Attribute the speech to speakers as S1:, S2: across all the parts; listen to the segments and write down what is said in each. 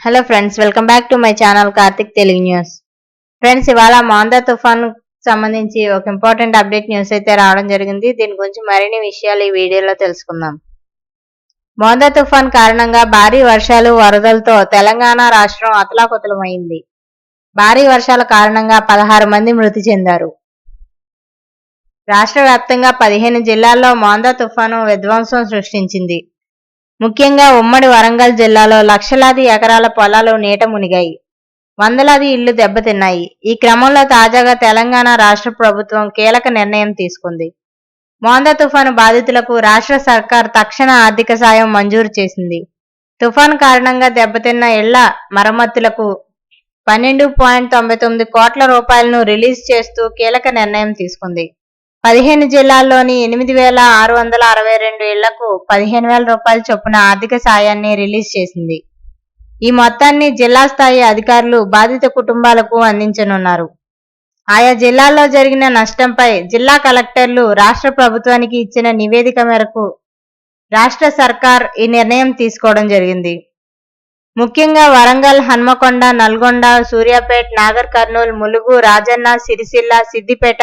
S1: Hello friends welcome back to my channel Karthik Telugu news friends ఇవాళ మాందా తుఫాన్ సంబంధించి ఒక ఇంపార్టెంట్ అప్డేట్ న్యూస్ అయితే రావడం జరిగింది. దీని గురించి మరిన్ని విషయాలు ఈ వీడియోలో తెలుసుకుందాం. మోందా తుఫాన్ కారణంగా భారీ వర్షాలు వరదలతో తెలంగాణ రాష్ట్రం అతలాకుతలమైంది. భారీ వర్షాల కారణంగా పదహారు మంది మృతి చెందారు. రాష్ట్ర వ్యాప్తంగా పదిహేను జిల్లాల్లో మోందా తుఫాను విధ్వంసం సృష్టించింది. ముఖ్యంగా ఉమ్మడి వరంగల్ జిల్లాలో లక్షలాది ఎకరాల పొలాలు నీట మునిగాయి. వందలాది ఇళ్ళు దెబ్బతిన్నాయి. ఈ క్రమంలో తాజాగా తెలంగాణ రాష్ట్ర ప్రభుత్వం కీలక నిర్ణయం తీసుకుంది. మోందా తుఫాను బాధితులకు రాష్ట్ర సర్కార్ తక్షణ ఆర్థిక సాయం మంజూరు చేసింది. తుఫాను కారణంగా దెబ్బతిన్న ఇళ్ళ మరమ్మతులకు పన్నెండు పాయింట్ తొంభై తొమ్మిది కోట్ల రూపాయలను రిలీజ్ చేస్తూ కీలక నిర్ణయం తీసుకుంది. పదిహేను జిల్లాల్లోని ఎనిమిది వేల ఆరు వందల అరవై రెండు ఇళ్ళకు పదిహేను వేల రూపాయల చొప్పున ఆర్థిక సాయాన్ని రిలీజ్ చేసింది. ఈ మొత్తాన్ని జిల్లా స్థాయి అధికారులు బాధిత కుటుంబాలకు అందించనున్నారు. ఆయా జిల్లాల్లో జరిగిన నష్టంపై జిల్లా కలెక్టర్లు రాష్ట్ర ప్రభుత్వానికి ఇచ్చిన నివేదిక మేరకు రాష్ట్ర సర్కార్ ఈ నిర్ణయం తీసుకోవడం జరిగింది. ముఖ్యంగా వరంగల్ హన్మకొండ నల్గొండ సూర్యాపేట్ నాగర్ కర్నూలు ములుగు రాజన్న సిరిసిల్ల సిద్దిపేట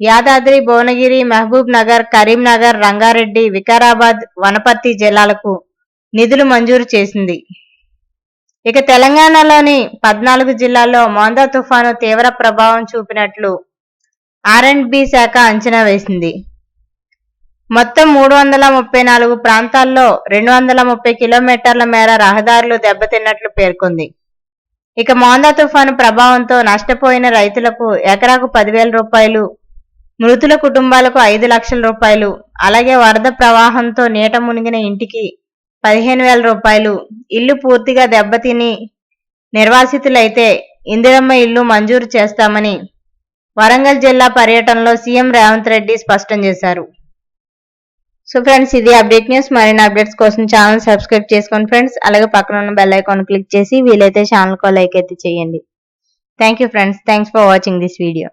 S1: యాదాద్రి భువనగిరి మహబూబ్ నగర్ కరీంనగర్ రంగారెడ్డి వికారాబాద్ వనపర్తి జిల్లాలకు నిధులు మంజూరు చేసింది. ఇక తెలంగాణలోని పద్నాలుగు జిల్లాల్లో మోందా తుఫాను తీవ్ర ప్రభావం చూపినట్లు ఆర్ అండ్ బి శాఖ అంచనా వేసింది. మొత్తం మూడు వందల ముప్పై నాలుగు ప్రాంతాల్లో రెండు వందల ముప్పై కిలోమీటర్ల మేర రహదారులు దెబ్బతిన్నట్లు పేర్కొంది. ఇక మోందా తుఫాను ప్రభావంతో నష్టపోయిన రైతులకు ఎకరాకు పదివేల రూపాయలు మృతుల కుటుంబాలకు ఐదు లక్షల రూపాయలు అలాగే వరద ప్రవాహంతో నీట మునిగిన ఇంటికి పదిహేను వేల రూపాయలు. ఇల్లు పూర్తిగా దెబ్బతిని నిర్వాసితులైతే ఇందిరమ్మ ఇల్లు మంజూరు చేస్తామని వరంగల్ జిల్లా పర్యటనలో సీఎం రేవంత్ రెడ్డి స్పష్టం చేశారు. సో ఫ్రెండ్స్ ఇది అప్డేట్ న్యూస్. మరిన్ని అప్డేట్స్ కోసం ఛానల్ సబ్స్క్రైబ్ చేసుకోండి ఫ్రెండ్స్. అలాగే పక్కన ఉన్న బెల్ ఐకాన్ క్లిక్ చేసి వీలైతే ఛానల్ కో లైక్ అయితే చేయండి. Thank you friends. Thanks for watching this video.